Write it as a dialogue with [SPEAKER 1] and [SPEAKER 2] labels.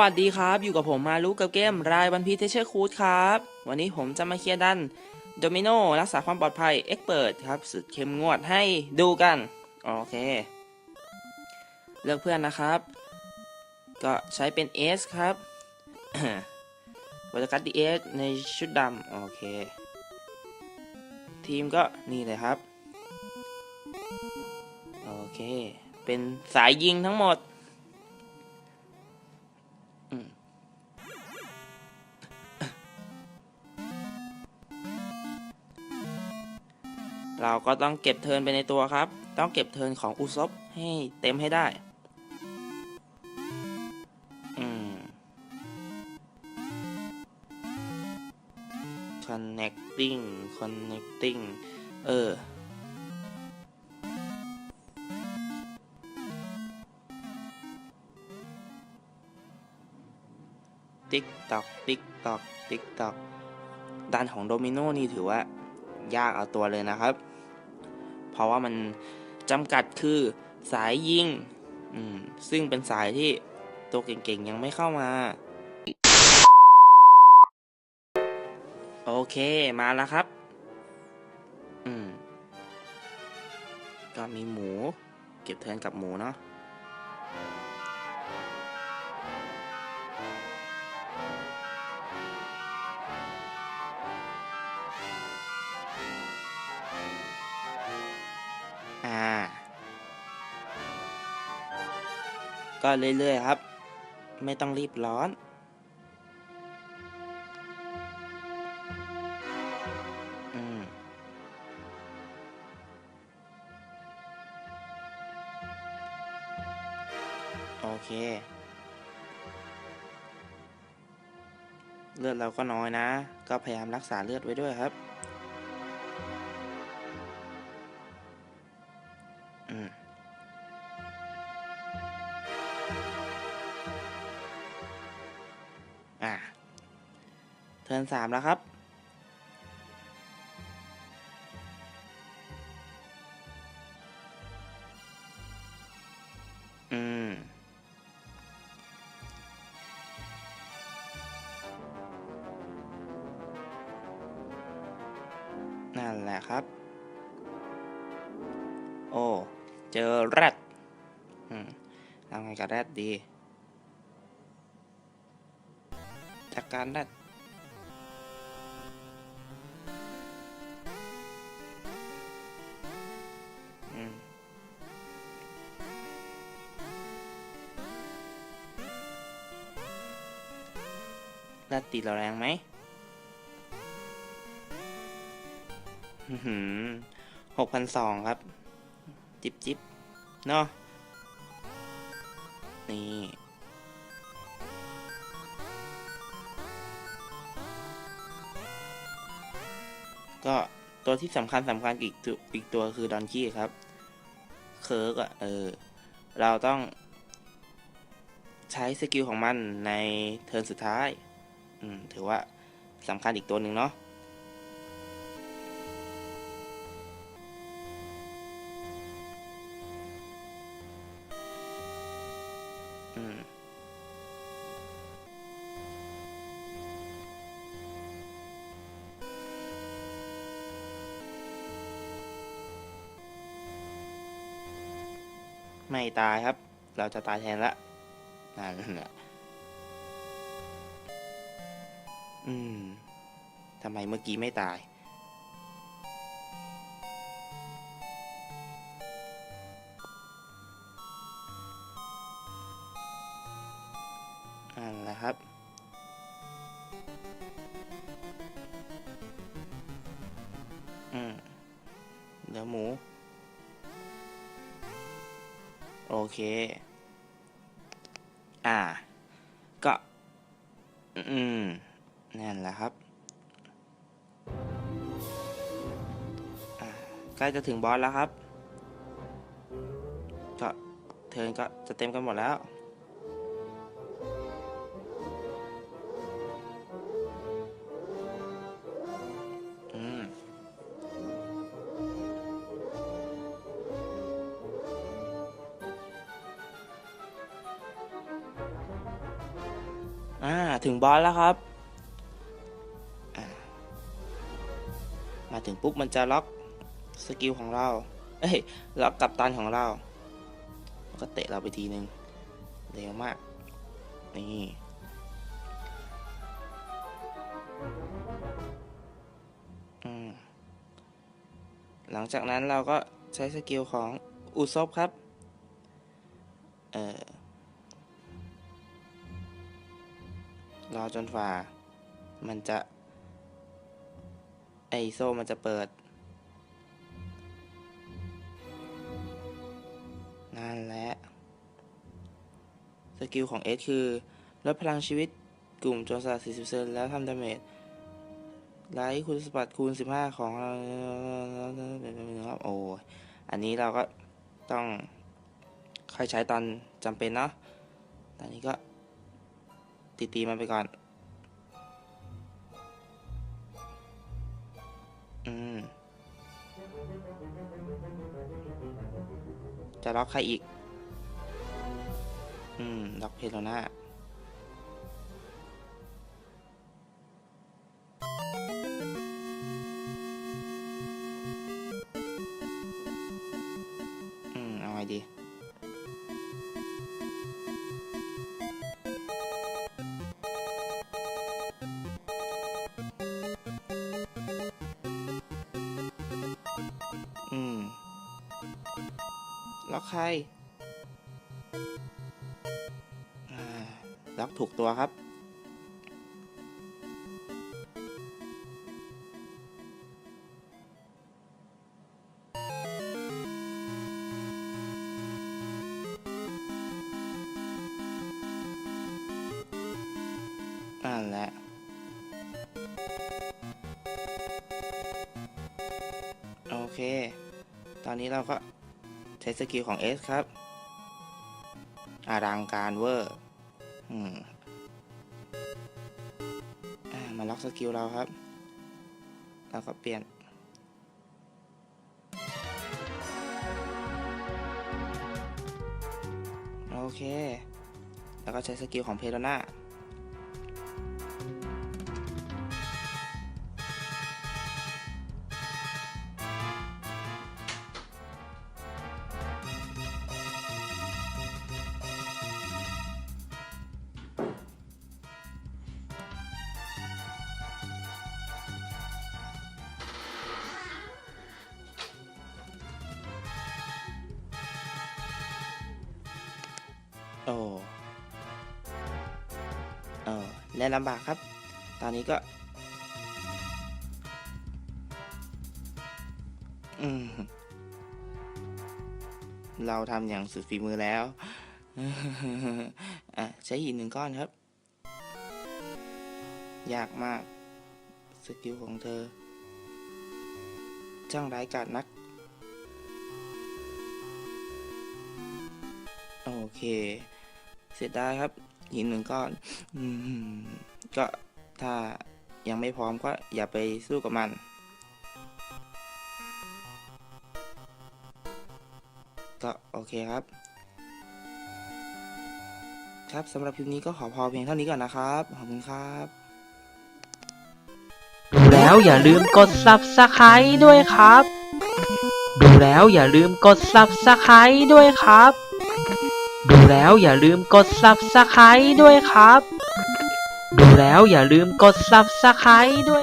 [SPEAKER 1] วัสดีครับ อยู่กับผมมาลุกกับเกมรายวันพีเทเชอร์คูดครับ วันนี้ผมจะมาเคลียร์ดันโดมิโนรักษาความปลอดภัยเอ็กเปิดครับสุดเข้มงวดให้ดูกัน โอเค เลือกเพื่อนนะครับ ก็ใช้เป็น S ครับวัตกัดดีเอสในชุดดำโอเค ทีมก็นี่เลยครับ โอเค เป็นสายยิงทั้งหมด ก็ต้องเก็บเทินไปในตัวครับ ต้องเก็บเทินของอุซบให้เต็มให้ได้อืม connecting connecting เออ ติ๊กตอกติ๊กตอกติ๊กตอกด้านของโดมิโนนี่ถือว่ายากเอาตัวเลยนะครับ เพราะว่ามันจำกัดคือสายยิงอืมซึ่งเป็นสายที่ตัวเก่งๆยังไม่เข้ามา โอเคมาแล้วครับ อืม ก็มีหมู เก็บเทินกับหมูเนาะ ก็เรื่อยๆครับ ไม่ต้องรีบร้อนอืมโอเค เลือดเราก็น้อยนะ ก็พยายามรักษาเลือดไว้ด้วยครับ อืมอะเทินสามแล้วครับ อืม นั่นแหละครับ เจอแรดอืมทำไงกับแรดดี จากการแรดอืมแรดตีเราแรงไหมหกพันสองครับ จิบจิบเนาะนี่ก็ตัวที่สำคัญสำคัญอีกตัวอีกตัวคือดอนกี้ครับ เคิร์กอะเออ เราต้อง ใช้สกิลของมันในเทิร์นสุดท้าย อืม ถือว่าสำคัญอีกตัวหนึ่งเนาะ ไม่ตายครับ เราจะตายแทนละนั่นแหละอืมทำไมเมื่อกี้ไม่ตาย นะครับ อืมเหลือหมู โอเค อ่า ก็ อืม นั่นแหละครับใกล้จะถึงบอสแล้วครับ ก็เทิร์นก็จะเต็มกันหมดแล้ว ถึงบอสแล้วครับ มาถึงปุ๊บมันจะล็อกสกิลของเรา เอ้ย ล็อกกับตันของเราแล้วก็เตะเราไปทีนึงเร็วมาก นี่หลังจากนั้นเราก็ใช้สกิลของอุซบครับ เอ่อ รอจนฝ่า มันจะ ไอโซ่มันจะเปิด นั่นแหละ สกิลของเอสคือลดพลังชีวิตกลุ่มโจรสลัด40%แล้วทำดาเมจไลท์คุณสมบัติคูณ 15 ของเราครับโอ้อันนี้เราก็ต้องค่อยใช้ตอนจำเป็นเนาะตอนนี้ก็ ตีตีๆมันไปก่อน อืม จะล็อกใครอีก อืม ล็อกเพโลนาอืม เอาไงดี ล็อกใครล็อกถูกตัวครับ นั่นแหละโอเค ตอนนี้เราก็ ใช้สกิลของ S ครับ อารังการเวอร์มามาล็อกสกิลเราครับ แล้วก็เปลี่ยน โอเค แล้วก็ใช้สกิลของเพโรนา โอ้เออเล่นลำบากครับ ตอนนี้ก็ อืม เราทำอย่างสุดฝีมือแล้วอะใช้หินหนึ่งก้อนครับ ยากมาก สกิลของเธอ ช่างร้ายกาจนัก โอเค เสร็จได้ครับหินหนึ่งก้อนอืมก็ถ้ายังไม่พร้อมก็อย่าไปสู้กับมัน ก็โอเคครับ ครับสำหรับคลิปนี้ก็ขอพอเพียงเท่านี้ก่อนนะครับ ขอบคุณครับ
[SPEAKER 2] ดูแล้วอย่าลืมกด subscribe ด้วยครับ ดูแล้วอย่าลืมกด subscribe ด้วยครับ แล้วอย่าลืมกด subscribe ด้วยครับ ดูแล้วอย่าลืมกด subscribe ด้วย